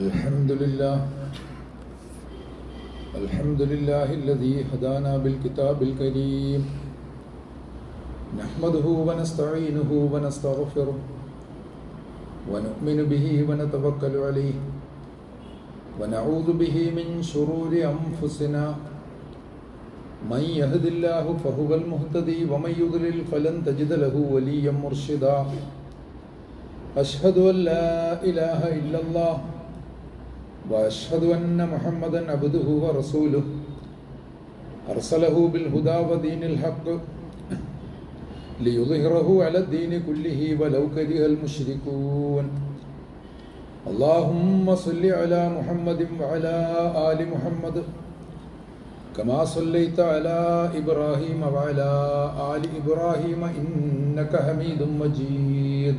الحمد لله الحمد لله الذي هدانا بالكتاب الكريم نحمده ونستعينه ونستغفره ونؤمن به ونتوكل عليه ونعوذ به من شرور أنفسنا من يهد الله فهو المهتدي ومن يضلل فلن تجد له وليا مرشدا أشهد أن لا إله إلا الله وأشهد أن محمدا عبده ورسوله أرسله بالهدى ودين الحق ليظهره على الدين كله ولو كره المشركون اللهم صل على محمد وعلى آل محمد كما صليت على إبراهيم وعلى آل إبراهيم إنك حميد مجيد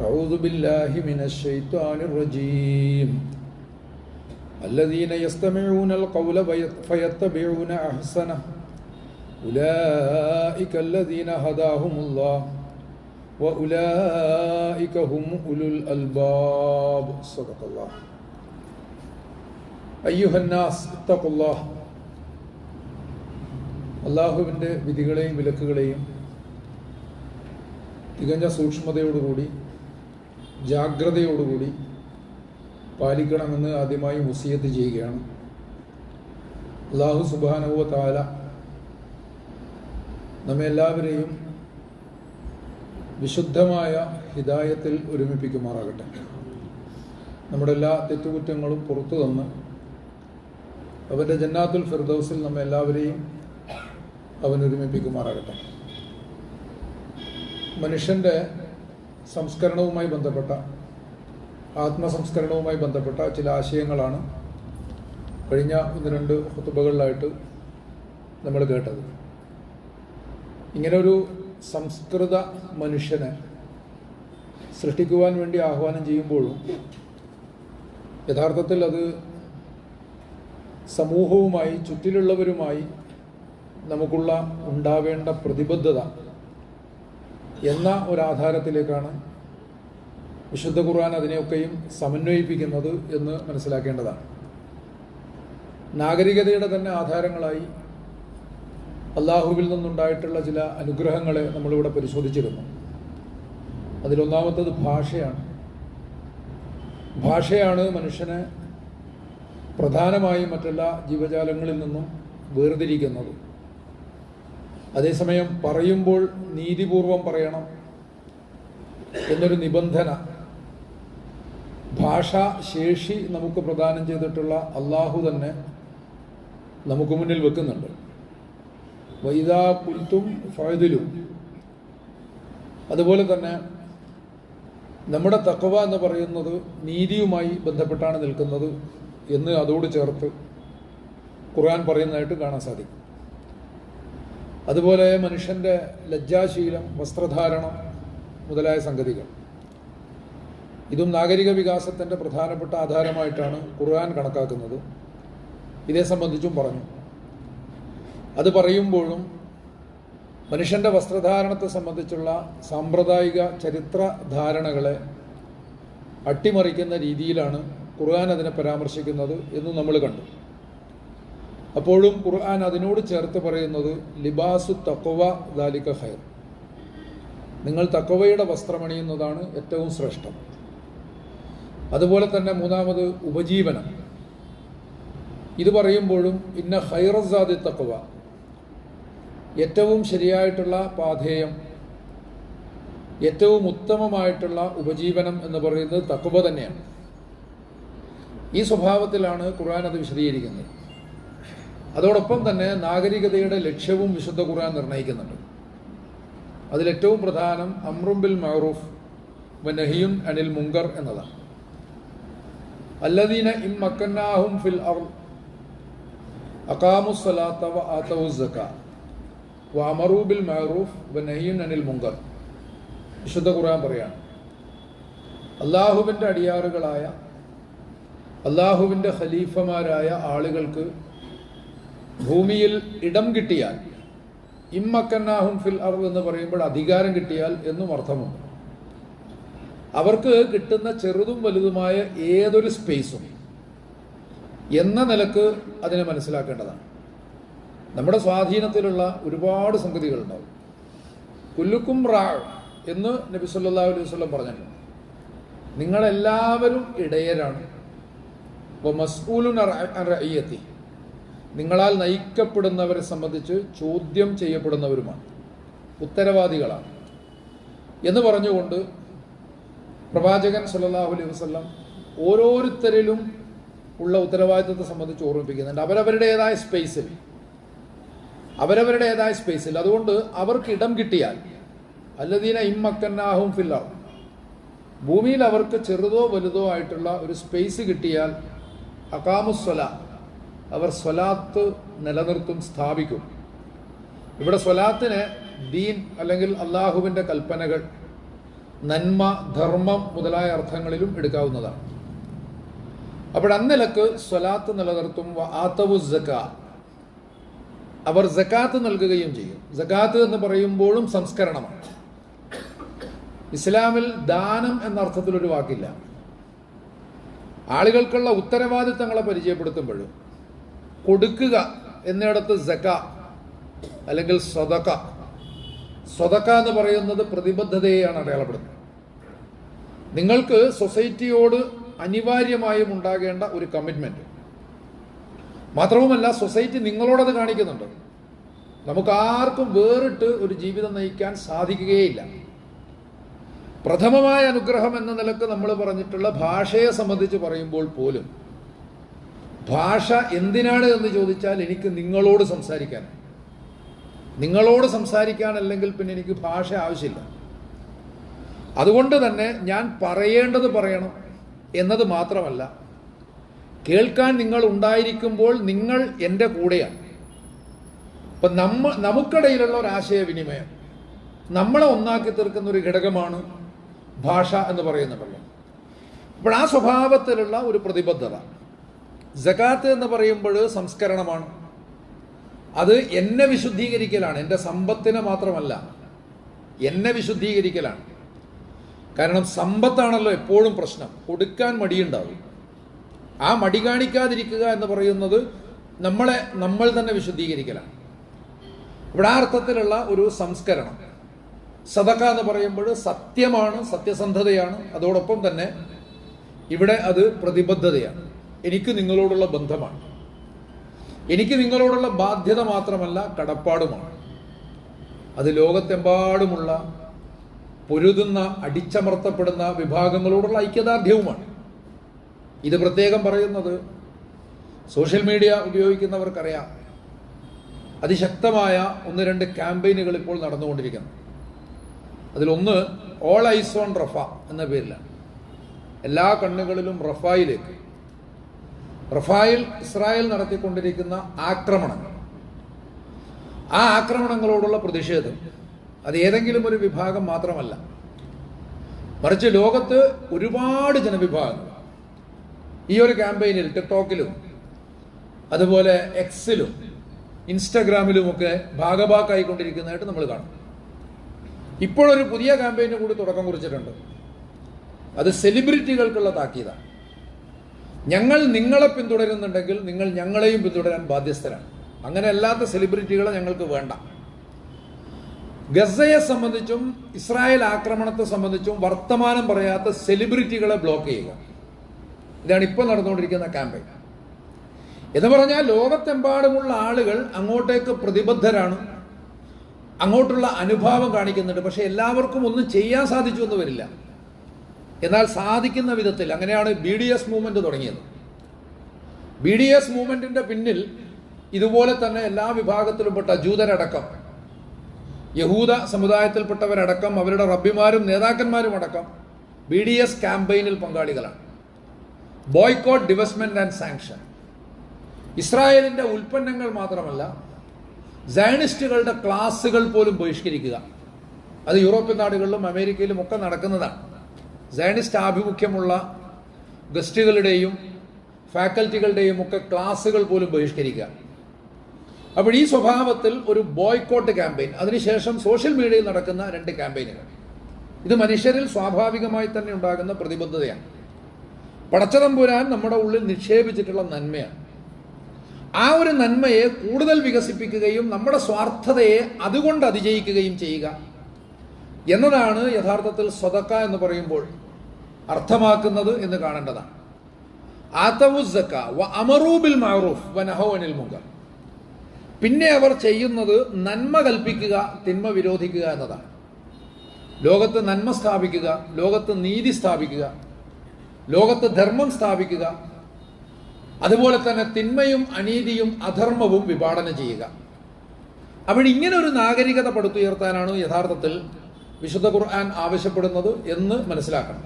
أعوذ بالله من الشيطان الرجيم الذين يستمعون القول فيتبعون أحسنه أولئك الذين هداهم الله وأولئك هم أولو الألباب صدق الله أيها الناس اتقوا الله അള്ളാഹുവിൻ്റെ വിധികളെയും വിലക്കുകളെയും തികഞ്ഞ സൂക്ഷ്മതയോടുകൂടി ജാഗ്രതയോടുകൂടി പാലിക്കണമെന്ന് ആദ്യമായി മുസിയത്ത് ചെയ്യുകയാണ്. അള്ളാഹു സുബാനുവ താല നമ്മെ എല്ലാവരെയും വിശുദ്ധമായ ഹിതായത്തിൽ ഒരുമിപ്പിക്കുമാറാകട്ടെ. നമ്മുടെ എല്ലാ തെറ്റുകുറ്റങ്ങളും പുറത്തു തന്ന് അവന്റെ ജന്നാത്തുൽ ഫിർദൌസിൽ നമ്മെ എല്ലാവരെയും അവൻ ഒരുമിപ്പിക്കുമാറാകട്ടെ. മനുഷ്യന്റെ സംസ്കരണവുമായി ബന്ധപ്പെട്ട ആത്മസംസ്കരണവുമായി ബന്ധപ്പെട്ട ചില ആശയങ്ങളാണ് കഴിഞ്ഞ ഒന്ന് രണ്ട് ഹുത്തുബകളിലായിട്ട് നമ്മൾ കേട്ടത്. ഇങ്ങനെ ഒരു സംസ്കൃത മനുഷ്യനെ സൃഷ്ടിക്കുവാൻ വേണ്ടി ആഹ്വാനം ചെയ്യുമ്പോഴും യഥാർത്ഥത്തിൽ അത് സമൂഹവുമായി ചുറ്റിലുള്ളവരുമായി നമുക്കുള്ള ഉണ്ടാവേണ്ട പ്രതിബദ്ധത എന്ന ഒരാധാരത്തിലേക്കാണ് വിശുദ്ധ ഖുർആൻ അതിനെയൊക്കെയും സമന്വയിപ്പിക്കുന്നത് എന്ന് മനസ്സിലാക്കേണ്ടതാണ്. നാഗരികതയുടെ തന്നെ ആധാരങ്ങളായി അള്ളാഹുവിൽ നിന്നുണ്ടായിട്ടുള്ള ചില അനുഗ്രഹങ്ങളെ നമ്മളിവിടെ പരിശോധിച്ചിരുന്നു. അതിലൊന്നാമത്തത് ഭാഷയാണ്. ഭാഷയാണ് മനുഷ്യനെ പ്രധാനമായും മറ്റെല്ലാ ജീവജാലങ്ങളിൽ നിന്നും വേർതിരിക്കുന്നത്. അതേസമയം പറയുമ്പോൾ നീതിപൂർവം പറയണം എന്നൊരു നിബന്ധന. ഭാഷാ ശേഷി നമുക്ക് പ്രദാനം ചെയ്തിട്ടുള്ള അള്ളാഹു തന്നെ നമുക്ക് മുന്നിൽ വെക്കുന്നുണ്ട്. വൈദാ പുൽത്തും ഫൈദിലും. അതുപോലെ തന്നെ നമ്മുടെ തക്കവ എന്ന് പറയുന്നത് നീതിയുമായി ബന്ധപ്പെട്ടാണ് നിൽക്കുന്നത് എന്ന് അതോട് ചേർത്ത് ഖുർആൻ പറയുന്നതായിട്ട് കാണാൻ സാധിക്കും. അതുപോലെ മനുഷ്യന്റെ ലജ്ജാശീലം വസ്ത്രധാരണം മുതലായ സംഗതികൾ. ഇതും നാഗരിക വികാസത്തിന്റെ പ്രധാനപ്പെട്ട ആധാരമായിട്ടാണ് ഖുർആൻ കണക്കാക്കുന്നത്. ഇതേ സംബന്ധിച്ചും പറഞ്ഞു. അത് പറയുമ്പോഴും മനുഷ്യന്റെ വസ്ത്രധാരണത്തെ സംബന്ധിച്ചുള്ള സാമ്പ്രദായിക ചരിത്ര ധാരണകളെ അട്ടിമറിക്കുന്ന രീതിയിലാണ് ഖുർആൻ അതിനെ പരാമർശിക്കുന്നത് എന്ന് നമ്മൾ കണ്ടു. അപ്പോഴും ഖുർആൻ അതിനോട് ചേർത്ത് പറയുന്നത് ലിബാസു തക്കവ ദാലിക ഖൈർ. നിങ്ങൾ തക്കവയുടെ വസ്ത്രമണിയുന്നതാണ് ഏറ്റവും ശ്രേഷ്ഠം. അതുപോലെ തന്നെ മൂന്നാമത് ഉപജീവനം. ഇത് പറയുമ്പോഴും ഇന്ന ഹൈറസാദി തക്കവ ഏറ്റവും ശരിയായിട്ടുള്ള പാധേയം ഏറ്റവും ഉത്തമമായിട്ടുള്ള ഉപജീവനം എന്ന് പറയുന്നത് തക്കവ തന്നെയാണ്. ഈ സ്വഭാവത്തിലാണ് ഖുർആൻ അത് വിശദീകരിക്കുന്നത്. അതോടൊപ്പം തന്നെ നാഗരികതയുടെ ലക്ഷ്യവും വിശുദ്ധ ഖുർആൻ നിർണയിക്കുന്നുണ്ട് അതിലേറ്റവും പ്രധാനം അമ്രുംബിൽ മഹറൂഫ് വനഹിയുൻ അനിൽ മുങ്കർ എന്നതാണ്. അല്ലദീന ഇം മക്കന്നാഹും ഫിൽ അർ അഖാമു സ്വലാത്ത വ ആതവു വ അമറു ബിൽ മഅറൂഫ് വ നഹിയുൻ അനിൽ മുങ്കർ. വിശുദ്ധ ഖുർആൻ പറയാണ് അള്ളാഹുവിന്റെ അടിയാറുകളായ അള്ളാഹുവിന്റെ ഖലീഫമാരായ ആളുകൾക്ക് ഭൂമിയിൽ ഇടം കിട്ടിയാൽ ഇമ്മക്കന്നാഹും ഫിൽ അർ എന്ന് പറയുമ്പോൾ അധികാരം കിട്ടിയാൽ എന്നും അർത്ഥമുണ്ട്. അവർക്ക് കിട്ടുന്ന ചെറുതും വലുതുമായ ഏതൊരു സ്പേസും എന്ന നിലയ്ക്ക് അതിനെ മനസ്സിലാക്കേണ്ടതാണ്. നമ്മുടെ സ്വാധീനത്തിലുള്ള ഒരുപാട് സംഗതികളുണ്ടാവും. കുല്ലുക്കും റാ എന്ന് നബി സല്ലല്ലാഹു അലൈഹി പറഞ്ഞിട്ടുണ്ട്. നിങ്ങളെല്ലാവരും ഇടയരാണ്. അപ്പോൾ മസ്ഊലുൻ റയ്യത്തി നിങ്ങളാൽ നയിക്കപ്പെടുന്നവരെ സംബന്ധിച്ച് ചോദ്യം ചെയ്യപ്പെടുന്നവരുമാണ്. ഉത്തരവാദികളാണ്. എന്ന് പറഞ്ഞുകൊണ്ട് പ്രവാചകൻ സല്ലല്ലാഹു അലൈഹി വസ്ലം ഓരോരുത്തരിലും ഉള്ള ഉത്തരവാദിത്വത്തെ സംബന്ധിച്ച് ഓർമ്മിപ്പിക്കുന്നുണ്ട്. അവരവരുടേതായ സ്പേസിൽ. അവരവരുടേതായ സ്പേസിൽ. അതുകൊണ്ട് അവർക്ക് ഇടം കിട്ടിയാൽ അല്ലദീന ഇമ്മക്കന്നാഹും ഫില്ലാവും ഭൂമിയിൽ അവർക്ക് ചെറുതോ വലുതോ ആയിട്ടുള്ള ഒരു സ്പേസ് കിട്ടിയാൽ അക്കാമുസ്വല അവർ സ്വലാത്ത് നിലനിർത്തും സ്ഥാപിക്കും. ഇവിടെ സ്വലാത്തിന് ദീൻ അല്ലെങ്കിൽ അള്ളാഹുവിന്റെ കൽപ്പനകൾ നന്മ ധർമ്മം മുതലായ അർത്ഥങ്ങളിലും എടുക്കാവുന്നതാണ്. അപ്പോൾ അന്നിലക്ക് സ്വലാത്ത് നിലനിർത്തും ആത്തവു ജക്കാ അവർ ജക്കാത്ത് നൽകുകയും ചെയ്യും. ജക്കാത്ത് എന്ന് പറയുമ്പോഴും സംസ്കരണമാണ്. ഇസ്ലാമിൽ ദാനം എന്ന അർത്ഥത്തിലൊരു വാക്കില്ല. ആളുകൾക്കുള്ള ഉത്തരവാദിത്തങ്ങളെ പരിചയപ്പെടുത്തുമ്പോഴും കൊടുക്കുക എന്നിടത്ത് ജക്ക അല്ലെങ്കിൽ സ്വതക്ക. സ്വതക്ക എന്ന് പറയുന്നത് പ്രതിബദ്ധതയെയാണ് അടയാളപ്പെടുന്നത് നിങ്ങൾക്ക് സൊസൈറ്റിയോട് അനിവാര്യമായും ഉണ്ടാകേണ്ട ഒരു കമ്മിറ്റ്മെന്റ്. മാത്രവുമല്ല സൊസൈറ്റി നിങ്ങളോടത് കാണിക്കുന്നുണ്ട്. നമുക്ക് ആർക്കും വേറിട്ട് ഒരു ജീവിതം നയിക്കാൻ സാധിക്കുകയില്ല. പ്രഥമമായ അനുഗ്രഹം എന്ന നിലയ്ക്ക് നമ്മൾ പറഞ്ഞിട്ടുള്ള ഭാഷയെ സംബന്ധിച്ച് പറയുമ്പോൾ പോലും ഭാഷ എന്തിനാണ് എന്ന് ചോദിച്ചാൽ എനിക്ക് നിങ്ങളോട് സംസാരിക്കാൻ. നിങ്ങളോട് സംസാരിക്കാൻ അല്ലെങ്കിൽ പിന്നെ എനിക്ക് ഭാഷ ആവശ്യമില്ല. അതുകൊണ്ട് തന്നെ ഞാൻ പറയേണ്ടത് പറയണം എന്നത് മാത്രമല്ല കേൾക്കാൻ നിങ്ങൾ ഉണ്ടായിരിക്കുമ്പോൾ നിങ്ങൾ എന്റെ കൂടെയാണ്. അപ്പം നമ്മ നമുക്കിടയിലുള്ള ഒരു ആശയവിനിമയം നമ്മളെ ഒന്നാക്കി തീർക്കുന്ന ഒരു ഘടകമാണ് ഭാഷ എന്ന് പറയുന്നുണ്ടല്ലോ അപ്പോൾ ആ സ്വഭാവത്തിലുള്ള ഒരു പ്രതിബദ്ധത. ജക്കാത്ത് എന്ന് പറയുമ്പോൾ സംസ്കരണമാണ്. അത് എന്നെ വിശുദ്ധീകരിക്കലാണ്. എന്റെ സമ്പത്തിനെ മാത്രമല്ല എന്നെ വിശുദ്ധീകരിക്കലാണ്. കാരണം സമ്പത്താണല്ലോ എപ്പോഴും പ്രശ്നം. കൊടുക്കാൻ മടിയുണ്ടാവും. ആ മടി കാണിക്കാതിരിക്കുക എന്ന് പറയുന്നത് നമ്മളെ നമ്മൾ തന്നെ വിശുദ്ധീകരിക്കലാണ്. ഇവിടെ ആ അർത്ഥത്തിലുള്ള ഒരു സംസ്കരണം. സതക എന്ന് പറയുമ്പോൾ സത്യമാണ് സത്യസന്ധതയാണ്. അതോടൊപ്പം തന്നെ ഇവിടെ അത് പ്രതിബദ്ധതയാണ്. എനിക്ക് നിങ്ങളോടുള്ള ബന്ധമാണ്. എനിക്ക് നിങ്ങളോടുള്ള ബാധ്യത മാത്രമല്ല കടപ്പാടുമാണ്. അത് ലോകത്തെമ്പാടുമുള്ള പൊരുതുന്ന അടിച്ചമർത്തപ്പെടുന്ന വിഭാഗങ്ങളോടുള്ള ഐക്യദാർഢ്യവുമാണ്. ഇത് പ്രത്യേകം പറയുന്നത് സോഷ്യൽ മീഡിയ ഉപയോഗിക്കുന്നവർക്കറിയാം. അതിശക്തമായ ഒന്ന് രണ്ട് ക്യാമ്പയിനുകൾ ഇപ്പോൾ നടന്നുകൊണ്ടിരിക്കുന്നു. അതിലൊന്ന് ഓൾ ഐസ് ഓൺ റഫ എന്ന പേരിലാണ്. എല്ലാ കണ്ണുകളിലും റഫായിലേക്ക് റഫായിൽ ഇസ്രായേൽ നടത്തിക്കൊണ്ടിരിക്കുന്ന ആക്രമണങ്ങൾ. ആ ആക്രമണങ്ങളോടുള്ള പ്രതിഷേധം അത് ഏതെങ്കിലും ഒരു വിഭാഗം മാത്രമല്ല. മറിച്ച് ലോകത്ത് ഒരുപാട് ജനവിഭാഗങ്ങൾ. ഈ ഒരു ക്യാമ്പയിനിൽ ടിക്ടോക്കിലും അതുപോലെ എക്സിലും ഇൻസ്റ്റഗ്രാമിലുമൊക്കെ ഭാഗഭാക്കായിക്കൊണ്ടിരിക്കുന്നതായിട്ട് നമ്മൾ കാണും. ഇപ്പോഴൊരു പുതിയ ക്യാമ്പയിന് കൂടി തുടക്കം കുറിച്ചിട്ടുണ്ട്. അത് സെലിബ്രിറ്റികൾക്കുള്ള താക്കീതാണ്. ഞങ്ങൾ നിങ്ങളെ പിന്തുടരുന്നുണ്ടെങ്കിൽ നിങ്ങൾ ഞങ്ങളെയും പിന്തുടരാൻ ബാധ്യസ്ഥരാണ്. അങ്ങനെ അല്ലാത്ത സെലിബ്രിറ്റികളെ ഞങ്ങൾക്ക് വേണ്ട. ഗസയെ സംബന്ധിച്ചും ഇസ്രായേൽ ആക്രമണത്തെ സംബന്ധിച്ചും വർത്തമാനം പറയാത്ത സെലിബ്രിറ്റികളെ ബ്ലോക്ക് ചെയ്യുക. ഇതാണ് ഇപ്പോൾ നടന്നുകൊണ്ടിരിക്കുന്ന ക്യാമ്പയിൻ എന്ന് പറഞ്ഞാൽ ലോകത്തെമ്പാടുമുള്ള ആളുകൾ അങ്ങോട്ടേക്ക് പ്രതിബദ്ധരാണ്. അങ്ങോട്ടുള്ള അനുഭാവം കാണിക്കുന്നുണ്ട്. പക്ഷെ എല്ലാവർക്കും ഒന്നും ചെയ്യാൻ സാധിച്ചു എന്ന് വരില്ല. എന്നാൽ സാധിക്കുന്ന വിധത്തിൽ അങ്ങനെയാണ് ബി ഡി എസ് മൂവ്മെന്റ് തുടങ്ങിയത്. ബി ഡി എസ് മൂവ്മെന്റിന്റെ പിന്നിൽ ഇതുപോലെ തന്നെ എല്ലാ വിഭാഗത്തിലും പെട്ട ജൂതരടക്കം യഹൂദ സമുദായത്തിൽപ്പെട്ടവരടക്കം അവരുടെ റബ്ബിമാരും നേതാക്കന്മാരും അടക്കം ബി ഡി എസ് ക്യാമ്പയിനിൽ പങ്കാളികളാണ്. ബോയ്ക്കോട്ട് ഡിവസ്മെന്റ് ആൻഡ് സാങ്ഷൻ ഇസ്രായേലിന്റെ ഉൽപ്പന്നങ്ങൾ മാത്രമല്ല സയനിസ്റ്റുകളുടെ ക്ലാസ്സുകൾ പോലും ബഹിഷ്കരിക്കുക. അത് യൂറോപ്യൻ നാടുകളിലും അമേരിക്കയിലും ഒക്കെ നടക്കുന്നതാണ്. സയനിസ്റ്റ് ആഭിമുഖ്യമുള്ള ഗസ്റ്റുകളുടെയും ഫാക്കൽറ്റികളുടെയും ഒക്കെ ക്ലാസ്സുകൾ പോലും ബഹിഷ്കരിക്കുക. അപ്പോൾ ഈ സ്വഭാവത്തിൽ ഒരു ബോയ്ക്കോട്ട് ക്യാമ്പയിൻ അതിനുശേഷം സോഷ്യൽ മീഡിയയിൽ നടക്കുന്ന രണ്ട് ക്യാമ്പയിനുകൾ. ഇത് മനുഷ്യരിൽ സ്വാഭാവികമായി തന്നെ ഉണ്ടാകുന്ന പ്രതിബദ്ധതയാണ്. പടച്ചതമ്പുരാൻ നമ്മുടെ ഉള്ളിൽ നിക്ഷേപിച്ചിട്ടുള്ള നന്മയാണ്. ആ ഒരു നന്മയെ കൂടുതൽ വികസിപ്പിക്കുകയും നമ്മുടെ സ്വാർത്ഥതയെ അതുകൊണ്ട് അതിജയിക്കുകയും ചെയ്യുക എന്നതാണ് യഥാർത്ഥത്തിൽ സ്വതക്ക എന്ന് പറയുമ്പോൾ അർത്ഥമാക്കുന്നത് എന്ന് കാണേണ്ടതാണ്. ആത്തവുസക്ക വ അമറൂബിൽ മാറൂഫ് വ നഹോനിൽ മുങ്കർ. പിന്നെ അവർ ചെയ്യുന്നത് നന്മ കൽപ്പിക്കുക തിന്മ വിരോധിക്കുക എന്നതാണ്. ലോകത്ത് നന്മ സ്ഥാപിക്കുക ലോകത്ത് നീതി സ്ഥാപിക്കുക ലോകത്ത് ധർമ്മം സ്ഥാപിക്കുക അതുപോലെ തന്നെ തിന്മയും അനീതിയും അധർമ്മവും വിപാടനം ചെയ്യുക. അപ്പോൾ ഇങ്ങനെ ഒരു നാഗരികത പടുത്തുയർത്താനാണ് യഥാർത്ഥത്തിൽ വിശുദ്ധ ഖുർആൻ ആവശ്യപ്പെടുന്നത് എന്ന് മനസ്സിലാക്കണം.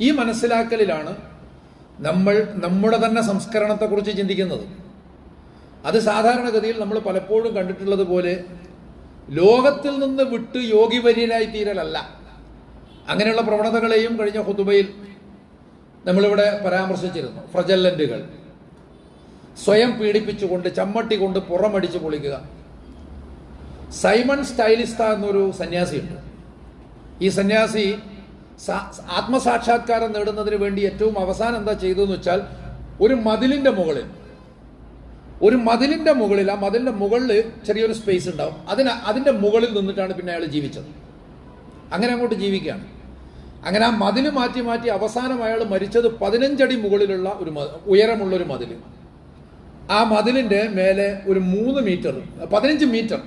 ഈ മനസ്സിലാക്കലിലാണ് നമ്മൾ നമ്മുടെ തന്നെ സംസ്കരണത്തെക്കുറിച്ച് ചിന്തിക്കുന്നത്. അത് സാധാരണഗതിയിൽ നമ്മൾ പലപ്പോഴും കണ്ടിട്ടുള്ളത് പോലെ ലോകത്തിൽ നിന്ന് വിട്ട് യോഗിവര്യനായി തീരലല്ല. അങ്ങനെയുള്ള പ്രവണതകളെയും കഴിഞ്ഞ ഹുതുബയിൽ നമ്മളിവിടെ പരാമർശിച്ചിരുന്നു. ഫ്രജല്ലന്റുകൾ സ്വയം പീഡിപ്പിച്ചുകൊണ്ട് ചമ്മട്ടി കൊണ്ട് പുറമടിച്ച് പൊളിക്കുക. സൈമൺ സ്റ്റൈലിസ്ത എന്നൊരു സന്യാസിയുണ്ട്. ഈ സന്യാസി ആത്മസാക്ഷാത്കാരം നേടുന്നതിന് വേണ്ടി ഏറ്റവും അവസാനം എന്താ ചെയ്തതെന്ന് വെച്ചാൽ ഒരു മതിലിന്റെ മുകളിൽ ഒരു മതിലിന്റെ മുകളിൽ ആ മതിലിന്റെ മുകളിൽ ചെറിയൊരു സ്പേസ് ഉണ്ടാവും. അതിന് അതിന്റെ മുകളിൽ നിന്നിട്ടാണ് പിന്നെ അയാൾ ജീവിച്ചത്. അങ്ങനെ അങ്ങോട്ട് ജീവിക്കുകയാണ്. അങ്ങനെ ആ മതിൽ മാറ്റി മാറ്റി അവസാനം അയാൾ മരിച്ചത് പതിനഞ്ചടി മുകളിലുള്ള ഒരു ഉയരമുള്ള ഒരു മതിൽ ആ മതിലിന്റെ മേലെ ഒരു മൂന്ന് മീറ്റർ പതിനഞ്ച് മീറ്റർ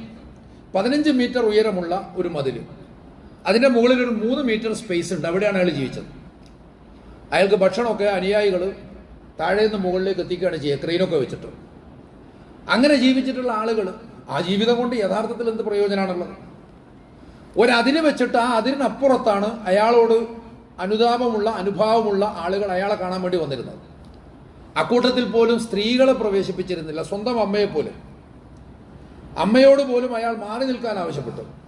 പതിനഞ്ച് മീറ്റർ ഉയരമുള്ള ഒരു മതിൽ അതിന്റെ മുകളിൽ ഒരു മൂന്ന് മീറ്റർ സ്പേസ് ഉണ്ട്. അവിടെയാണ് അയാൾ ജീവിച്ചത്. അയാൾക്ക് ഭക്ഷണമൊക്കെ അനുയായികൾ താഴെ നിന്ന് മുകളിലേക്ക് എത്തിക്കുകയാണ് ചെയ്യുക. ക്രെയിനൊക്കെ വെച്ചിട്ട്. അങ്ങനെ ജീവിച്ചിട്ടുള്ള ആളുകൾ ആ ജീവിതം കൊണ്ട് യഥാർത്ഥത്തിൽ എന്ത് പ്രയോജനമാണുള്ളത് ഒരതിന് വെച്ചിട്ട് ആ അതിരിനപ്പുറത്താണ് അയാളോട് അനുതാപമുള്ള അനുഭാവമുള്ള ആളുകൾ അയാളെ കാണാൻ വേണ്ടി വന്നിരുന്നത്. അക്കൂട്ടത്തിൽ പോലും സ്ത്രീകളെ പ്രവേശിപ്പിച്ചിരുന്നില്ല. സ്വന്തം അമ്മയെ അമ്മയോട് പോലും അയാൾ മാറി നിൽക്കാൻ ആവശ്യപ്പെട്ടു.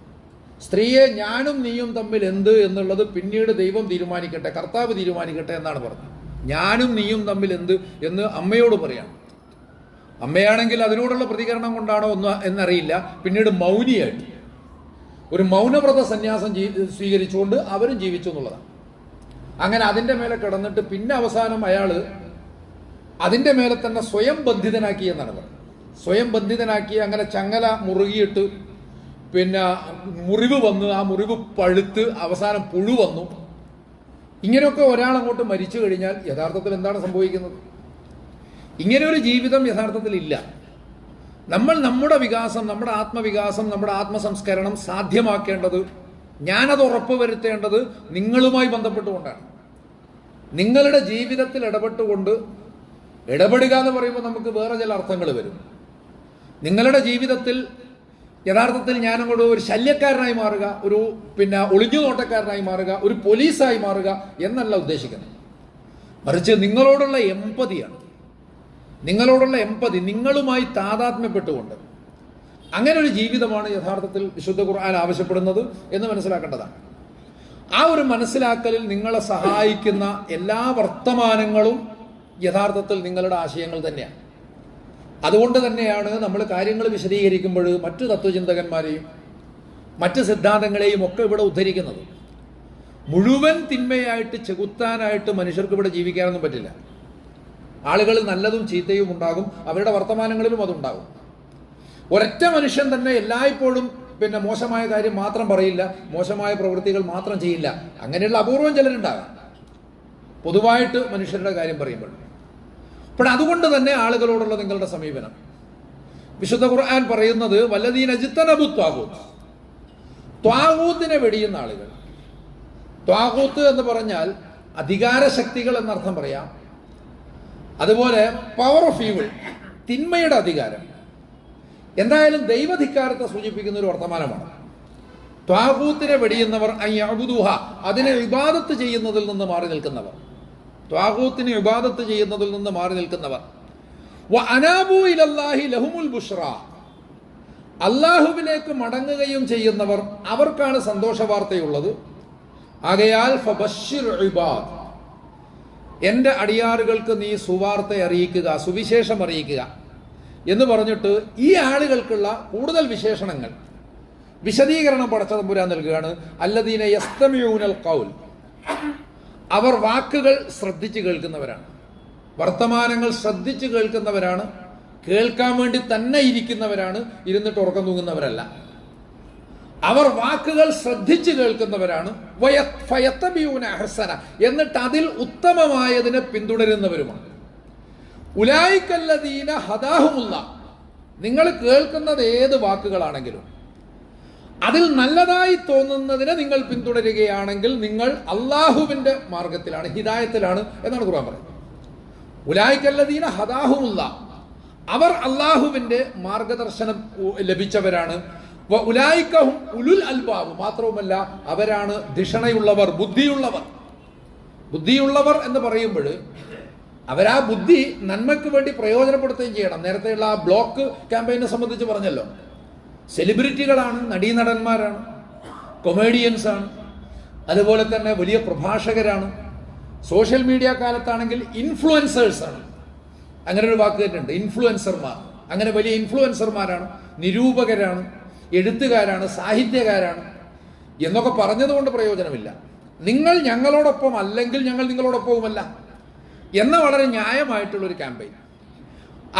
സ്ത്രീയെ ഞാനും നീയും തമ്മിൽ എന്ത് എന്നുള്ളത് പിന്നീട് ദൈവം തീരുമാനിക്കട്ടെ കർത്താവ് തീരുമാനിക്കട്ടെ എന്നാണ് പറഞ്ഞത്. ഞാനും നീയും തമ്മിൽ എന്ത് എന്ന് അമ്മയോട് പറയാം. അമ്മയാണെങ്കിൽ അതിനോടുള്ള പ്രതികരണം കൊണ്ടാണോ ഒന്ന് എന്നറിയില്ല. പിന്നീട് മൗനിയായിട്ട്. ഒരു മൗനവ്രത സന്യാസം ജീ- സ്വീകരിച്ചുകൊണ്ട് അവരും ജീവിച്ചു എന്നുള്ളതാണ്. അങ്ങനെ അതിന്റെ മേലെ കിടന്നിട്ട് പിന്നെ അവസാനം അയാൾ അതിന്റെ മേലെ തന്നെ സ്വയം ബന്ധിതനാക്കി എന്നാണ് പറയുന്നത് സ്വയം ബന്ധിതനാക്കി അങ്ങനെ ചങ്ങല മുറുകിയിട്ട് പിന്നെ മുറിവ് വന്നു ആ മുറിവ് പഴുത്ത് അവസാനം പുഴു വന്നു. ഇങ്ങനെയൊക്കെ ഒരാൾ അങ്ങോട്ട് മരിച്ചു കഴിഞ്ഞാൽ യഥാർത്ഥത്തിൽ എന്താണ് സംഭവിക്കുന്നത്? ഇങ്ങനെ ഒരു ജീവിതം യഥാർത്ഥത്തിൽ ഇല്ല. നമ്മൾ നമ്മുടെ വികാസം നമ്മുടെ ആത്മവികാസം നമ്മുടെ ആത്മസംസ്കരണം സാധ്യമാക്കേണ്ടത് ഞാനത് ഉറപ്പുവരുത്തേണ്ടത് നിങ്ങളുമായി ബന്ധപ്പെട്ടുകൊണ്ടാണ്. നിങ്ങളുടെ ജീവിതത്തിൽ ഇടപെട്ടുകൊണ്ട് ഇടപെടുക എന്ന് പറയുമ്പോൾ നമുക്ക് വേറെ ചില അർത്ഥങ്ങൾ വരും. നിങ്ങളുടെ ജീവിതത്തിൽ യഥാർത്ഥത്തിൽ ഞാനങ്ങോട്ട് ഒരു ശല്യക്കാരനായി മാറുക ഒരു പിന്നെ ഒളിഞ്ഞു നോട്ടക്കാരനായി മാറുക ഒരു പോലീസായി മാറുക എന്നല്ല ഉദ്ദേശിക്കുന്നത്. മറിച്ച് നിങ്ങളോടുള്ള എമ്പതിയാണ്. നിങ്ങളോടുള്ള എമ്പതി നിങ്ങളുമായി താതാത്മ്യപ്പെട്ടുകൊണ്ട് അങ്ങനെ ഒരു ജീവിതമാണ് യഥാർത്ഥത്തിൽ വിശുദ്ധ ഖുർആൻ ആവശ്യപ്പെടുന്നത് എന്ന് മനസ്സിലാക്കേണ്ടതാണ്. ആ ഒരു മനസ്സിലാക്കലിൽ നിങ്ങളെ സഹായിക്കുന്ന എല്ലാ വർത്തമാനങ്ങളും യഥാർത്ഥത്തിൽ നിങ്ങളുടെ ആശയങ്ങൾ തന്നെയാണ്. അതുകൊണ്ട് തന്നെയാണ് നമ്മൾ കാര്യങ്ങൾ വിശദീകരിക്കുമ്പോൾ മറ്റു തത്വചിന്തകന്മാരെയും മറ്റ് സിദ്ധാന്തങ്ങളെയും ഒക്കെ ഇവിടെ ഉദ്ധരിക്കുന്നത്. മുഴുവൻ തിന്മയായിട്ട് ചെകുത്താനായിട്ട് മനുഷ്യർക്ക് ഇവിടെ ജീവിക്കാനൊന്നും പറ്റില്ല. ആളുകൾ നല്ലതും ചീത്തയും ഉണ്ടാകും അവരുടെ വർത്തമാനങ്ങളിലും അതുണ്ടാകും. ഒരൊറ്റ മനുഷ്യൻ തന്നെ എല്ലായ്പ്പോഴും പിന്നെ മോശമായ കാര്യം മാത്രം പറയില്ല മോശമായ പ്രവൃത്തികൾ മാത്രം ചെയ്യില്ല. അങ്ങനെയുള്ള അപൂർവം ചിലരുണ്ടാകാം. പൊതുവായിട്ട് മനുഷ്യരുടെ കാര്യം പറയുമ്പോൾ. അപ്പോൾ അതുകൊണ്ട് തന്നെ ആളുകളോടുള്ള നിങ്ങളുടെ സമീപനം. വിശുദ്ധ ഖുർആൻ പറയുന്നത് വല്ലതീൻ അജിത്തനബു ത്വാകൂത്ത് വെടിയുന്ന ആളുകൾ. ത്വാകൂത്ത് എന്ന് പറഞ്ഞാൽ അധികാര ശക്തികൾ എന്നർത്ഥം പറയാം. അതുപോലെ പവർ ഓഫ് ഈവിൾ തിന്മയുടെ അധികാരം. എന്തായാലും ദൈവധികാരത്തെ സൂചിപ്പിക്കുന്ന ഒരു വർത്തമാനമാണ്. ത്വാകൂത്തിനെ വെടിയുന്നവർ അതിനെ വിവാദത്ത് ചെയ്യുന്നതിൽ നിന്ന് മാറി നിൽക്കുന്നവർ. ത്വാഹൂത്തിന് വിവാദത്ത് ചെയ്യുന്നതിൽ നിന്ന് മാറി നിൽക്കുന്നവർ. ലഹുമുൽ ബുഷ്റ. അള്ളാഹുവിലേക്ക് മടങ്ങുകയും ചെയ്യുന്നവർ അവർക്കാണ് സന്തോഷ വാർത്തയുള്ളത് ആകയാൽ ഇബാദ്. എന്റെ അടിയാറുകൾക്ക് നീ സുവാർത്ത അറിയിക്കുക സുവിശേഷം അറിയിക്കുക എന്ന് പറഞ്ഞിട്ട് ഈ ആളുകൾക്കുള്ള കൂടുതൽ വിശേഷണങ്ങൾ. വിശദീകരണം പടച്ച തമ്പുരാൻ നൽകുകയാണ്. അല്ലദീന യസ്തമിയൂനൽ കൗൽ അവർ വാക്കുകൾ ശ്രദ്ധിച്ചു കേൾക്കുന്നവരാണ്. വർത്തമാനങ്ങൾ ശ്രദ്ധിച്ചു കേൾക്കുന്നവരാണ്. കേൾക്കാൻ വേണ്ടി തന്നെ ഇരിക്കുന്നവരാണ്. ഇരുന്നിട്ട് ഉറക്കം തൂങ്ങുന്നവരല്ല. അവർ വാക്കുകൾ ശ്രദ്ധിച്ചു കേൾക്കുന്നവരാണ്. എന്നിട്ട് അതിൽ ഉത്തമമായതിനെ പിന്തുടരുന്നവരുമാണ്. ഉലായിക്കല്ലദീന ഹദാഹുമുള്ള നിങ്ങൾ കേൾക്കുന്നത് ഏത് വാക്കുകളാണെങ്കിലും. അതിൽ നല്ലതായി തോന്നുന്നതിനെ നിങ്ങൾ പിന്തുടരുകയാണെങ്കിൽ നിങ്ങൾ അള്ളാഹുവിന്റെ മാർഗത്തിലാണ് ഹിദായത്തിലാണ് എന്നാണ് ഖുർആൻ പറയുന്നത്. ഉലായിക്കല്ലദീന ഹദാഹുമുല്ല. അവർ അള്ളാഹുവിന്റെ മാർഗദർശനം ലഭിച്ചവരാണ്. ഉലായിക്കഹും ഉലുൽ അൽബാബ് മാത്രവുമല്ല അവരാണ് ധിഷണയുള്ളവർ ബുദ്ധിയുള്ളവർ. ബുദ്ധിയുള്ളവർ എന്ന് പറയുമ്പോൾ അവരാ ബുദ്ധി നന്മയ്ക്ക് വേണ്ടി പ്രയോജനപ്പെടുത്തുകയും ചെയ്യണം. നേരത്തെയുള്ള ആ ബ്ലോക്ക് ക്യാമ്പയിനെ സംബന്ധിച്ച് പറഞ്ഞല്ലോ. സെലിബ്രിറ്റികളാണ് നടീനടന്മാരാണ് കൊമേഡിയൻസ് ആണ് അതുപോലെ തന്നെ വലിയ പ്രഭാഷകരാണ് സോഷ്യൽ മീഡിയ കാലത്താണെങ്കിൽ ഇൻഫ്ലുവൻസേഴ്സ് ആണ് അങ്ങനെ ഒരു വാക്ക് തന്നെയുണ്ട് ഇൻഫ്ലുവൻസർമാർ. അങ്ങനെ വലിയ ഇൻഫ്ലുവൻസർമാരാണ് നിരൂപകരാണ് എഴുത്തുകാരാണ് സാഹിത്യകാരാണ് എന്നൊക്കെ പറഞ്ഞതുകൊണ്ട് പ്രയോജനമില്ല. നിങ്ങൾ ഞങ്ങളോടൊപ്പം അല്ലെങ്കിൽ ഞങ്ങൾ നിങ്ങളോടൊപ്പവുമല്ല എന്ന വളരെ ന്യായമായിട്ടുള്ളൊരു ക്യാമ്പയിൻ.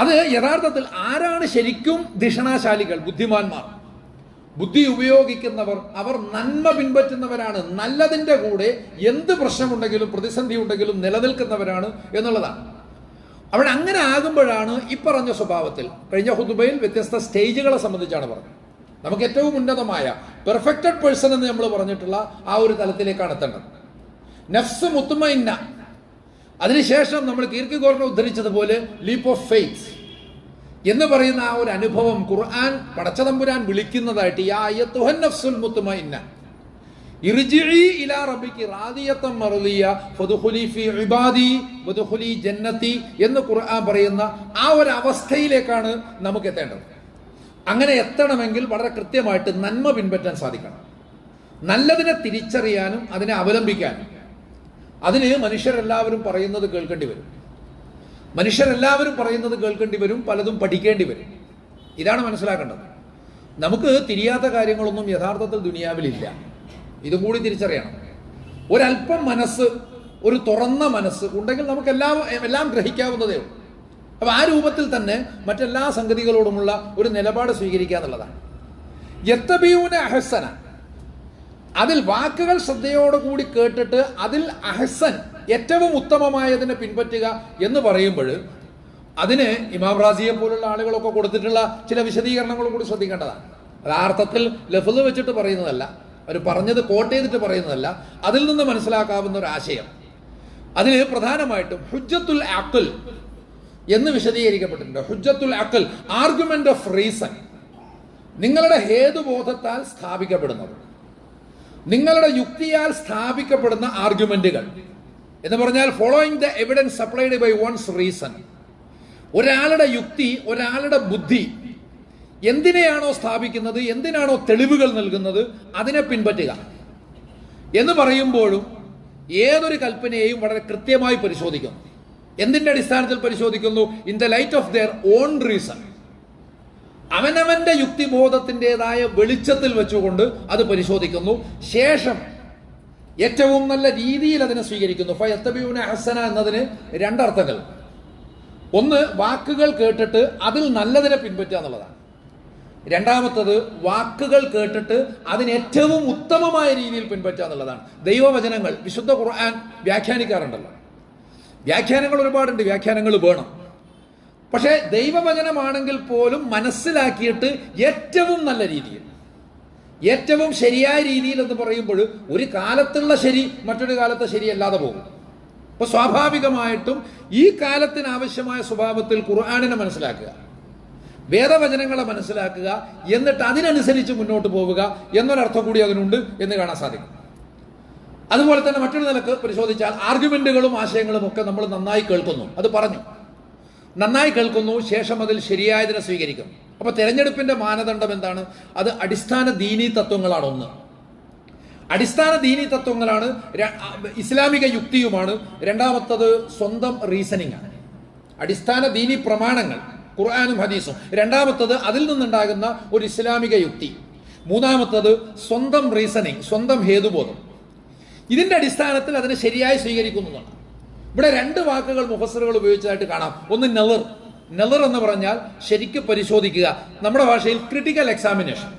അത് യഥാർത്ഥത്തിൽ ആരാണ് ശരിക്കും ദിഷണാശാലികൾ ബുദ്ധിമാന്മാർ? ബുദ്ധി ഉപയോഗിക്കുന്നവർ അവർ നന്മ പിൻപറ്റുന്നവരാണ് നല്ലതിന്റെ കൂടെ എന്ത് പ്രശ്നമുണ്ടെങ്കിലും പ്രതിസന്ധി ഉണ്ടെങ്കിലും നിലനിൽക്കുന്നവരാണ് എന്നുള്ളതാണ്. അവിടെ അങ്ങനെ ആകുമ്പോഴാണ് ഈ പറഞ്ഞ സ്വഭാവത്തിൽ കഴിഞ്ഞ ഹുദുബയിൽ വ്യത്യസ്ത സ്റ്റേജുകളെ സംബന്ധിച്ചാണ് പറഞ്ഞത്. നമുക്ക് ഏറ്റവും ഉന്നതമായ പെർഫെക്റ്റഡ് പേഴ്സൺ എന്ന് നമ്മൾ പറഞ്ഞിട്ടുള്ള ആ ഒരു തലത്തിലേക്കാണ് എത്തേണ്ടത്. നഫ്സ് മുത്തുമൈന്ന അതിനുശേഷം നമ്മൾ കീർക്കിഗോറിനെ ഉദ്ധരിച്ചതുപോലെ ലീപ്പ് ഓഫ് ഫെയ്ത്ത് എന്ന് പറയുന്ന ആ ഒരു അനുഭവം ഖുർആൻ പടച്ചതമ്പുരാൻ വിളിക്കുന്നതായിട്ട് മുത്തുമൈന്ന ഇർജിഇ ഇലാ മർദിയ ഇബാദി ജന്നതി എന്ന് ഖുർആൻ പറയുന്ന ആ ഒരു അവസ്ഥയിലേക്കാണ് നമുക്ക് എത്തേണ്ടത്. അങ്ങനെ എത്തണമെങ്കിൽ വളരെ കൃത്യമായിട്ട് നന്മ പിൻപറ്റാൻ സാധിക്കണം. നല്ലതിനെ തിരിച്ചറിയാനും അതിനെ അവലംബിക്കാനും. അതിന് മനുഷ്യരെല്ലാവരും പറയുന്നത് കേൾക്കേണ്ടി വരും. മനുഷ്യരെല്ലാവരും പറയുന്നത് കേൾക്കേണ്ടി വരും പലതും പഠിക്കേണ്ടി വരും. ഇതാണ് മനസ്സിലാക്കേണ്ടത്. നമുക്ക് തിരിയാത്ത കാര്യങ്ങളൊന്നും യഥാർത്ഥത്തിൽ ദുനിയാവിലില്ല. ഇതും കൂടി തിരിച്ചറിയണം. ഒരല്പം മനസ്സ് ഒരു തുറന്ന മനസ്സ് ഉണ്ടെങ്കിൽ നമുക്ക് എല്ലാം എല്ലാം ഗ്രഹിക്കാവുന്നതേ ഉള്ളൂ. അപ്പൊ ആ രൂപത്തിൽ തന്നെ മറ്റെല്ലാ സംഗതികളോടുമുള്ള ഒരു നിലപാട് സ്വീകരിക്കുക എന്നുള്ളതാണ് യത്തബിയൂന അഹസന. അതിൽ വാക്കുകൾ ശ്രദ്ധയോടുകൂടി കേട്ടിട്ട് അതിൽ അഹസൻ ഏറ്റവും ഉത്തമമായതിനെ പിൻപറ്റുക എന്ന് പറയുമ്പോൾ അതിന് ഇമാം പോലുള്ള ആളുകളൊക്കെ കൊടുത്തിട്ടുള്ള ചില വിശദീകരണങ്ങളും കൂടി ശ്രദ്ധിക്കേണ്ടതാണ്. അത് ആ അർത്ഥത്തിൽ ലഫ്ല് വെച്ചിട്ട് പറയുന്നതല്ല. അവർ പറഞ്ഞത് കോട്ട് ചെയ്തിട്ട് പറയുന്നതല്ല. അതിൽ നിന്ന് മനസ്സിലാക്കാവുന്ന ഒരു ആശയം. അതിൽ പ്രധാനമായിട്ടും ഹുജ്ജത്തുൽ അക്കുൽ എന്ന് വിശദീകരിക്കപ്പെട്ടിട്ടുണ്ട്. ഹുജ്ജത്തുൽ അക്കുൽ ആർഗ്യുമെന്റ് ഓഫ് റീസൺ നിങ്ങളുടെ ഹേതുബോധത്താൽ സ്ഥാപിക്കപ്പെടുന്നത്. നിങ്ങളുടെ യുക്തിയാൽ സ്ഥാപിക്കപ്പെടുന്ന ആർഗ്യുമെന്റുകൾ. എന്ന് പറഞ്ഞാൽ following the evidence supplied by one's reason ഒരാളുടെ യുക്തി ഒരാളുടെ ബുദ്ധി എന്തിനെയാണോ സ്ഥാപിക്കുന്നത് എന്തിനാണോ തെളിവുകൾ നൽകുന്നത് അതിനെ പിൻപറ്റുക. എന്ന് പറയുമ്പോഴും ഏതൊരു കൽപ്പനയെയും വളരെ കൃത്യമായി പരിശോധിക്കുന്നു. എന്തിന്റെ അടിസ്ഥാനത്തിൽ പരിശോധിക്കുന്നു? In the light of their own reason അവനവന്റെ യുക്തിബോധത്തിന്റെതായ വെളിച്ചത്തിൽ വെച്ചുകൊണ്ട് അത് പരിശോധിക്കുന്നു. ശേഷം ഏറ്റവും നല്ല രീതിയിൽ അതിനെ സ്വീകരിക്കുന്നു. ഫയത്തബിയുന ഹസന എന്നതിന് രണ്ടർത്ഥങ്ങൾ. ഒന്ന് വാക്കുകൾ കേട്ടിട്ട് അതിൽ നല്ലതിനെ പിൻപറ്റുക എന്നുള്ളതാണ്. രണ്ടാമത്തത് വാക്കുകൾ കേട്ടിട്ട് അതിന് ഏറ്റവും ഉത്തമമായ രീതിയിൽ പിൻപറ്റുക എന്നുള്ളതാണ്. ദൈവവചനങ്ങൾ വിശുദ്ധ ഖുർആൻ വ്യാഖ്യാനിക്കാറുണ്ടല്ലോ. വ്യാഖ്യാനങ്ങൾ ഒരുപാടുണ്ട്. വ്യാഖ്യാനങ്ങൾ വേണം. പക്ഷേ ദൈവവചനമാണെങ്കിൽ പോലും മനസ്സിലാക്കിയിട്ട് ഏറ്റവും നല്ല രീതിയിൽ ഏറ്റവും ശരിയായ രീതിയിൽ എന്ന് പറയുമ്പോൾ ഒരു കാലത്തുള്ള ശരി മറ്റൊരു കാലത്തെ ശരിയല്ലാതെ പോകും. അപ്പൊ സ്വാഭാവികമായിട്ടും ഈ കാലത്തിന് ആവശ്യമായ സ്വഭാവത്തിൽ ഖുർആാനിനെ മനസ്സിലാക്കുക വേദവചനങ്ങളെ മനസ്സിലാക്കുക എന്നിട്ട് അതിനനുസരിച്ച് മുന്നോട്ട് പോവുക എന്നൊരർത്ഥം കൂടി അതിനുണ്ട് എന്ന് കാണാൻ സാധിക്കും. അതുപോലെ തന്നെ മറ്റൊരു നിലയ്ക്ക് പരിശോധിച്ചാൽ ആർഗ്യുമെന്റുകളും ആശയങ്ങളും ഒക്കെ നമ്മൾ നന്നായി കേൾക്കുന്നു. അത് പറഞ്ഞു. നന്നായി കേൾക്കുന്നു ശേഷം അതിൽ ശരിയായതിനെ സ്വീകരിക്കും. അപ്പോൾ തെരഞ്ഞെടുപ്പിന്റെ മാനദണ്ഡം എന്താണ്? അത് അടിസ്ഥാന ദീനീ തത്വങ്ങളാണ് ഒന്ന്. അടിസ്ഥാന ദീനീ തത്വങ്ങളാണ് ഇസ്ലാമിക യുക്തിയുമാണ് രണ്ടാമത്തത് സ്വന്തം റീസണിംഗ് ആണ്. അടിസ്ഥാന ദീനി പ്രമാണങ്ങൾ ഖുർആാനും ഹദീസും. രണ്ടാമത്തത് അതിൽ നിന്നുണ്ടാകുന്ന ഒരു ഇസ്ലാമിക യുക്തി. മൂന്നാമത്തത് സ്വന്തം റീസണിങ് സ്വന്തം ഹേതുബോധം. ഇതിന്റെ അടിസ്ഥാനത്തിൽ അതിനെ ശരിയായി സ്വീകരിക്കുന്നതാണ് ഇവിടെ രണ്ട് വാക്കുകൾ മുഫസറുകൾ ഉപയോഗിച്ചതായിട്ട് കാണാം. ഒന്ന് നെലർ. നെലർ എന്ന് പറഞ്ഞാൽ ശരിക്ക് പരിശോധിക്കുക. നമ്മുടെ ഭാഷയിൽ ക്രിട്ടിക്കൽ എക്സാമിനേഷൻ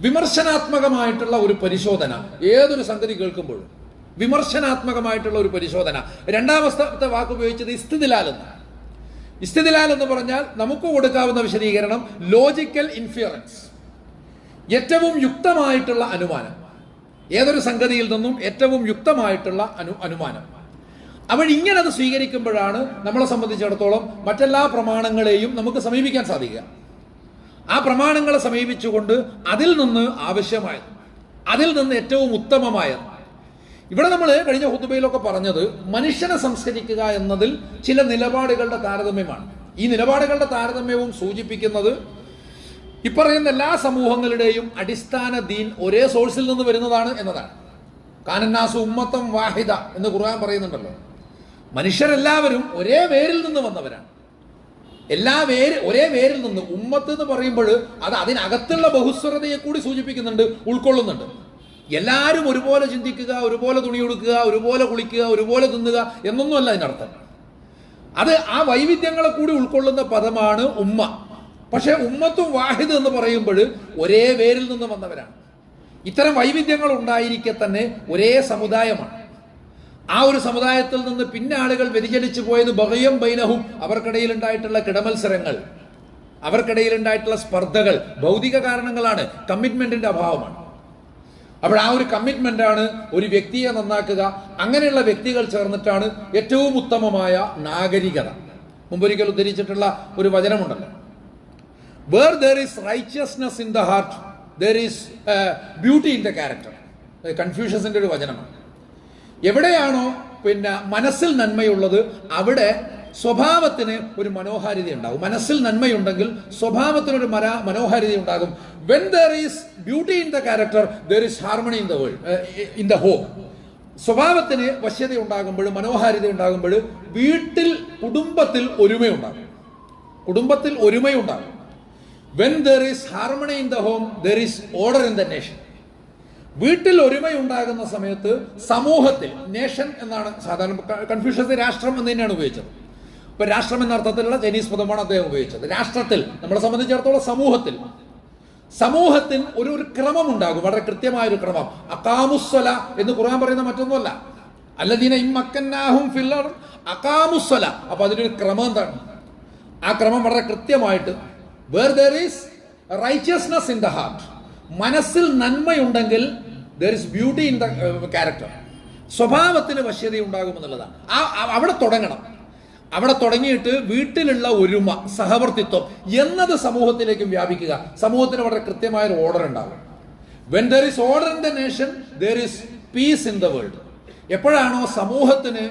വിമർശനാത്മകമായിട്ടുള്ള ഒരു പരിശോധന. ഏതൊരു സംഗതി കേൾക്കുമ്പോഴും വിമർശനാത്മകമായിട്ടുള്ള ഒരു പരിശോധന. രണ്ടാമത്തെ വാക്ക് ഉപയോഗിച്ചത് ഇസ്തിദിലാൽ എന്ന്. ഇസ്തിദിലാൽ എന്ന് പറഞ്ഞാൽ നമുക്ക് കൊടുക്കാവുന്ന വിശദീകരണം ലോജിക്കൽ ഇൻഫിയറൻസ് ഏറ്റവും യുക്തമായിട്ടുള്ള അനുമാനം. ഏതൊരു സംഗതിയിൽ നിന്നും ഏറ്റവും യുക്തമായിട്ടുള്ള അനു അനുമാനം. അവൾ ഇങ്ങനെ അത് സ്വീകരിക്കുമ്പോഴാണ് നമ്മളെ സംബന്ധിച്ചിടത്തോളം മറ്റെല്ലാ പ്രമാണങ്ങളെയും നമുക്ക് സമീപിക്കാൻ സാധിക്കുക. ആ പ്രമാണങ്ങളെ സമീപിച്ചുകൊണ്ട് അതിൽ നിന്ന് ആവശ്യമായത് അതിൽ നിന്ന് ഏറ്റവും ഉത്തമമായത്. ഇവിടെ നമ്മൾ കഴിഞ്ഞ ഹുദുബയിലൊക്കെ പറഞ്ഞത് മനുഷ്യനെ സംസ്കരിക്കുക എന്നതിൽ ചില നിലപാടുകളുടെ താരതമ്യമാണ്. ഈ നിലപാടുകളുടെ താരതമ്യവും സൂചിപ്പിക്കുന്നത് ഇപ്പറയുന്ന എല്ലാ സമൂഹങ്ങളുടെയും അടിസ്ഥാന ദീൻ ഒരേ സോഴ്സിൽ നിന്ന് വരുന്നതാണ് എന്നതാണ്. കാനന്നാസ് ഉമ്മത്തം വാഹിദ എന്ന് ഖുർആൻ പറയുന്നുണ്ടല്ലോ. മനുഷ്യരെല്ലാവരും ഒരേ വേരിൽ നിന്ന് വന്നവരാണ്. എല്ലാ വേര് ഒരേ വേരിൽ നിന്ന് ഉമ്മത്ത് എന്ന് പറയുമ്പോൾ അത് അതിനകത്തുള്ള ബഹുസ്വരതയെ കൂടി സൂചിപ്പിക്കുന്നുണ്ട് ഉൾക്കൊള്ളുന്നുണ്ട്. എല്ലാവരും ഒരുപോലെ ചിന്തിക്കുക ഒരുപോലെ തുണി ഉടുക്കുക ഒരുപോലെ കുളിക്കുക ഒരുപോലെ തിന്നുക എന്നൊന്നുമല്ല അതിനർത്ഥം. അത് ആ വൈവിധ്യങ്ങളെ കൂടി ഉൾക്കൊള്ളുന്ന പദമാണ് ഉമ്മ. പക്ഷേ ഉമ്മത്തും വാഹിദ് എന്ന് പറയുമ്പോൾ ഒരേ വേരിൽ നിന്ന് വന്നവരാണ്. ഇത്തരം വൈവിധ്യങ്ങൾ ഉണ്ടായിരിക്കെ തന്നെ ഒരേ സമുദായമാണ്. ആ ഒരു സമുദായത്തിൽ നിന്ന് പിന്നെ ആളുകൾ വ്യതിചലിച്ചു പോയത് ബഹയം ബൈനഹും. അവർക്കിടയിൽ ഉണ്ടായിട്ടുള്ള കിടമത്സരങ്ങൾ അവർക്കിടയിൽ ഉണ്ടായിട്ടുള്ള സ്പർദ്ധകൾ ഭൗതിക കാരണങ്ങളാണ് കമ്മിറ്റ്മെന്റിന്റെ അഭാവമാണ്. അപ്പോൾ ആ ഒരു കമ്മിറ്റ്മെന്റ് ആണ് ഒരു വ്യക്തിയെ നന്നാക്കുക. അങ്ങനെയുള്ള വ്യക്തികൾ ചേർന്നിട്ടാണ് ഏറ്റവും ഉത്തമമായ നാഗരികത. മുമ്പൊരിക്കൽ ഉദ്ധരിച്ചിട്ടുള്ള ഒരു വചനമുണ്ടല്ലോ. Where there is righteousness in the heart there is beauty in the character കൺഫ്യൂഷൻസിന്റെ ഒരു വചനമാണ്. എവിടെയാണോ പിന്നെ മനസ്സിൽ നന്മയുള്ളത് അവിടെ സ്വഭാവത്തിന് ഒരു മനോഹാരിത ഉണ്ടാകും മനസ്സിൽ നന്മയുണ്ടെങ്കിൽ സ്വഭാവത്തിന് ഒരു മര മനോഹാരിത ഉണ്ടാകും when there is beauty in the character there is harmony in the world in the home സ്വഭാവത്തിന് വശ്യത ഉണ്ടാകുമ്പോൾ മനോഹാരിത ഉണ്ടാകുമ്പോൾ വീട്ടിൽ കുടുംബത്തിൽ ഒരുമയുണ്ടാകും. കുടുംബത്തിൽ ഒരുമയുണ്ടാകും. When there is harmony in the home there is order in the nation വീട്ടിൽ ഒരുമയുണ്ടാകുന്ന സമയത്ത് സമൂഹത്തിൽ നേഷൻ എന്നാണ് സാധാരണ കൺഫ്യൂഷൻസ് രാഷ്ട്രം എന്ന് തന്നെയാണ് ഉപയോഗിച്ചത്. ഇപ്പൊ രാഷ്ട്രം എന്ന അർത്ഥത്തിലുള്ള ചൈനീസ് പദമാണ് അദ്ദേഹം ഉപയോഗിച്ചത്. രാഷ്ട്രത്തിൽ നമ്മളെ സംബന്ധിച്ചിടത്തോളം സമൂഹത്തിൽ സമൂഹത്തിൽ ഒരു ഒരു ക്രമം ഉണ്ടാകും വളരെ കൃത്യമായ ഒരു ക്രമം. അക്കാമുസ്വല എന്ന് ഖുർആൻ പറയുന്ന മറ്റൊന്നുമല്ല. അല്ലദീന ഇമ്മക്കന്നാഹും ഫില്ലർ അക്കാമുസ്വല അപ്പൊ അതിനൊരു ക്രമം എന്താണ്? ആ ക്രമം വളരെ കൃത്യമായിട്ട് where there is righteousness in the heart മനസ്സിൽ നന്മയുണ്ടെങ്കിൽ there is beauty in the character സ്വഭാവത്തിന് വശ്യത ഉണ്ടാകുമെന്നുള്ളതാണ് ആ അവിടെ തുടങ്ങണം. അവിടെ തുടങ്ങിയിട്ട് വീട്ടിലുള്ള ഒരുമ സഹവർത്തിത്വം എന്നത് സമൂഹത്തിലേക്കും വ്യാപിക്കുക. സമൂഹത്തിന് വളരെ കൃത്യമായ ഒരു ഓർഡർ ഉണ്ടാകും. When there is order in the nation there is peace in the world എപ്പോഴാണോ സമൂഹത്തിന്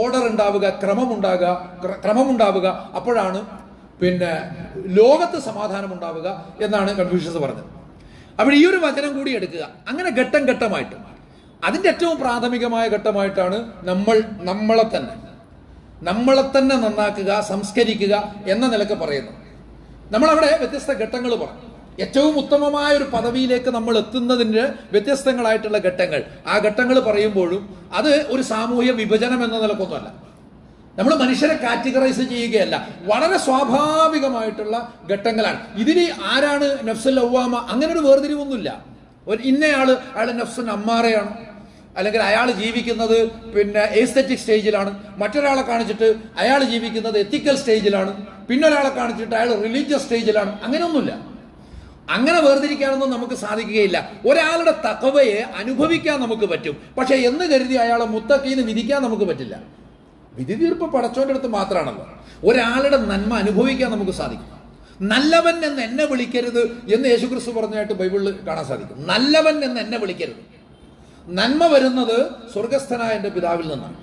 ഓർഡർ ഉണ്ടാവുക ക്രമമുണ്ടാകുക ക്ര- ക്രമമുണ്ടാവുക അപ്പോഴാണ് പിന്നെ ലോകത്ത് സമാധാനം ഉണ്ടാവുക എന്നാണ് കൺഫ്യൂഷ്യസ് പറഞ്ഞത്. അപ്പോൾ ഈ ഒരു വചനം കൂടി എടുക്കുക. അങ്ങനെ ഘട്ടം ഘട്ടമായിട്ട്. അതിന്റെ ഏറ്റവും പ്രാഥമികമായ ഘട്ടമായിട്ടാണ് നമ്മൾ നമ്മളെ തന്നെ. നമ്മളെ തന്നെ നന്നാക്കുക സംസ്കരിക്കുക എന്ന നിലയ്ക്ക് പറയുന്നു നമ്മളവിടെ വ്യത്യസ്ത ഘട്ടങ്ങൾ പറഞ്ഞു. ഏറ്റവും ഉത്തമമായ ഒരു പദവിയിലേക്ക് നമ്മൾ എത്തുന്നതിന് വ്യത്യസ്തങ്ങളായിട്ടുള്ള ഘട്ടങ്ങൾ. ആ ഘട്ടങ്ങൾ പറയുമ്പോഴും അത് ഒരു സാമൂഹ്യ വിഭജനം എന്ന നിലക്കൊന്നുമല്ല. നമ്മൾ മനുഷ്യരെ കാറ്റഗറൈസ് ചെയ്യുകയല്ല. വളരെ സ്വാഭാവികമായിട്ടുള്ള ഘട്ടങ്ങളാണ്. ഇതിന് ആരാണ് നഫ്സുൽ ഔവാമ അങ്ങനെ ഒരു വേർതിരിവൊന്നുമില്ല. ഒരു ഇന്നയാൾ അയാൾ നഫ്സുൻ അമ്മാറയാണ്. അല്ലെങ്കിൽ അയാൾ ജീവിക്കുന്നത് പിന്നെ എസ്തറ്റിക് സ്റ്റേജിലാണ് മറ്റൊരാളെ കാണിച്ചിട്ട് അയാൾ ജീവിക്കുന്നത് എത്തിക്കൽ സ്റ്റേജിലാണ് പിന്നെ ഒരാളെ കാണിച്ചിട്ട് അയാൾ റിലീജിയസ് സ്റ്റേജിലാണ് അങ്ങനെയൊന്നുമില്ല. അങ്ങനെ വേർതിരിക്കാനൊന്നും നമുക്ക് സാധിക്കുകയില്ല. ഒരാളുടെ തക്കവയെ അനുഭവിക്കാൻ നമുക്ക് പറ്റും. പക്ഷെ എന്ന് കരുതി അയാളെ മുത്തക്കീന്ന് വിധിക്കാൻ നമുക്ക് പറ്റില്ല. വിധി തീർപ്പ് പടച്ചോന്റെ അടുത്ത് മാത്രമാണല്ലോ ഒരാളുടെ നന്മ അനുഭവിക്കാൻ നമുക്ക് സാധിക്കും. നല്ലവൻ എന്ന് എന്നെ വിളിക്കരുത് എന്ന് യേശുക്രിസ്തു പറഞ്ഞായിട്ട് ബൈബിളിൽ കാണാൻ സാധിക്കും. നല്ലവൻ എന്ന് എന്നെ വിളിക്കരുത്. നന്മ വരുന്നത് സ്വർഗസ്ഥനായ എന്റെ പിതാവിൽ നിന്നാണ്.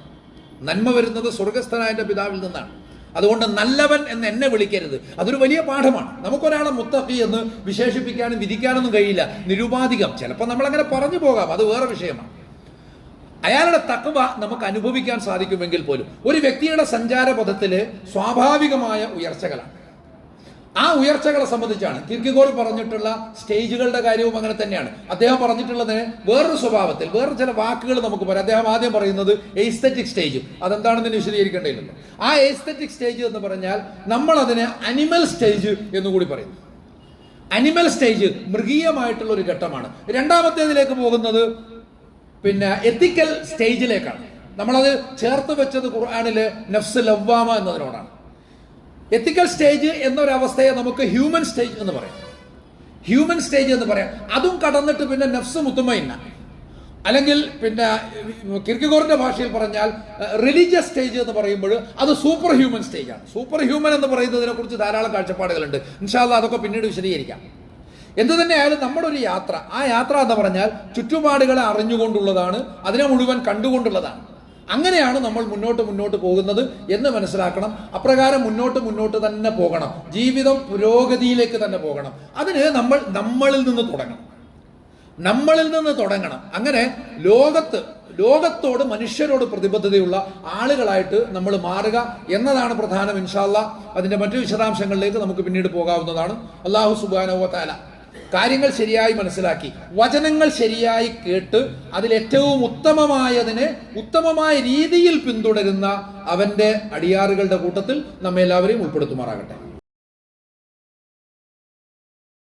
നന്മ വരുന്നത് സ്വർഗസ്ഥനായ എന്റെ പിതാവിൽ നിന്നാണ്. അതുകൊണ്ട് നല്ലവൻ എന്ന് എന്നെ വിളിക്കരുത്. അതൊരു വലിയ പാഠമാണ്. നമുക്കൊരാളെ മുത്തഫി എന്ന് വിശേഷിപ്പിക്കാനും വിധിക്കാനൊന്നും കഴിയില്ല. നിരുപാധികം. ചിലപ്പോൾ നമ്മളങ്ങനെ പറഞ്ഞു പോകാം. അത് വേറെ വിഷയമാണ്. അയാളുടെ തക്കവ നമുക്ക് അനുഭവിക്കാൻ സാധിക്കുമെങ്കിൽ പോലും ഒരു വ്യക്തിയുടെ സഞ്ചാരപഥത്തിൽ സ്വാഭാവികമായ ഉയർച്ചകളാണ്. ആ ഉയർച്ചകളെ സംബന്ധിച്ചാണ് കിർക്കിഗോൾ പറഞ്ഞിട്ടുള്ള സ്റ്റേജുകളുടെ കാര്യവും അങ്ങനെ തന്നെയാണ്. അദ്ദേഹം പറഞ്ഞിട്ടുള്ളത് വേറൊരു സ്വഭാവത്തിൽ വേറെ ചില വാക്കുകൾ നമുക്ക് പറയാം. അദ്ദേഹം ആദ്യം പറയുന്നത് എയ്സ്തറ്റിക് സ്റ്റേജ് അതെന്താണെന്ന് ഇനി വിശദീകരിക്കേണ്ടതില്ലല്ലോ. ആ എയ്സ്തറ്റിക് സ്റ്റേജ് എന്ന് പറഞ്ഞാൽ നമ്മൾ അതിനെ അനിമൽ സ്റ്റേജ് എന്ന് കൂടി പറയുന്നു അനിമൽ സ്റ്റേജ് മൃഗീയമായിട്ടുള്ള ഒരു ഘട്ടമാണ്. രണ്ടാമത്തേതിലേക്ക് പോകുന്നത് പിന്നെ എത്തിക്കൽ സ്റ്റേജിലേക്കാണ് നമ്മളത് ചേർത്ത് വെച്ചത് ഖുർആാനിൽ നഫ്സ് ലവ്വാമ എന്നതിനോടാണ്. എത്തിക്കൽ സ്റ്റേജ് എന്നൊരവസ്ഥയെ നമുക്ക് ഹ്യൂമൻ സ്റ്റേജ് എന്ന് പറയാം. ഹ്യൂമൻ സ്റ്റേജ് എന്ന് പറയാം. അതും കടന്നിട്ട് പിന്നെ നഫ്സ് മുത്തുമയിന്ന അല്ലെങ്കിൽ പിന്നെ കിർക്കിഗോറിന്റെ ഭാഷയിൽ പറഞ്ഞാൽ റിലീജിയസ് സ്റ്റേജ് എന്ന് പറയുമ്പോൾ അത് സൂപ്പർ ഹ്യൂമൻ സ്റ്റേജ് ആണ്. സൂപ്പർ ഹ്യൂമൻ എന്ന് പറയുന്നതിനെ കുറിച്ച് ധാരാളം കാഴ്ചപ്പാടുകളുണ്ട്. ഇൻഷാല്ല അതൊക്കെ പിന്നീട് വിശദീകരിക്കാം. എന്തു തന്നെയായാലും നമ്മുടെ ഒരു യാത്ര. ആ യാത്ര എന്ന് പറഞ്ഞാൽ ചുറ്റുപാടുകളെ അറിഞ്ഞുകൊണ്ടുള്ളതാണ് അതിനെ മുഴുവൻ കണ്ടുകൊണ്ടുള്ളതാണ്. അങ്ങനെയാണ് നമ്മൾ മുന്നോട്ട് മുന്നോട്ട് പോകുന്നത് എന്ന് മനസ്സിലാക്കണം. അപ്രകാരം മുന്നോട്ട് മുന്നോട്ട് തന്നെ പോകണം. ജീവിതം പുരോഗതിയിലേക്ക് തന്നെ പോകണം. അതിന് നമ്മൾ നമ്മളിൽ നിന്ന് തുടങ്ങണം. നമ്മളിൽ നിന്ന് തുടങ്ങണം. അങ്ങനെ ലോകത്ത് ലോകത്തോട് മനുഷ്യരോട് പ്രതിബദ്ധതയുള്ള ആളുകളായിട്ട് നമ്മൾ മാറുക എന്നതാണ് പ്രധാനം ഇൻഷാല്ല അതിന്റെ മറ്റു വിശദാംശങ്ങളിലേക്ക് നമുക്ക് പിന്നീട് പോകാവുന്നതാണ്. അള്ളാഹു സുബാനോ താല കാര്യങ്ങൾ ശരിയായി മനസ്സിലാക്കി. വചനങ്ങൾ ശരിയായി കേട്ട് അതിൽ ഏറ്റവും ഉത്തമമായതിനെ ഉത്തമമായ രീതിയിൽ പിന്തുടരുന്ന അവന്റെ അടിയാറുകളുടെ കൂട്ടത്തിൽ നമ്മെല്ലാവരെയും ഉൾപ്പെടുത്തുമാറാകട്ടെ.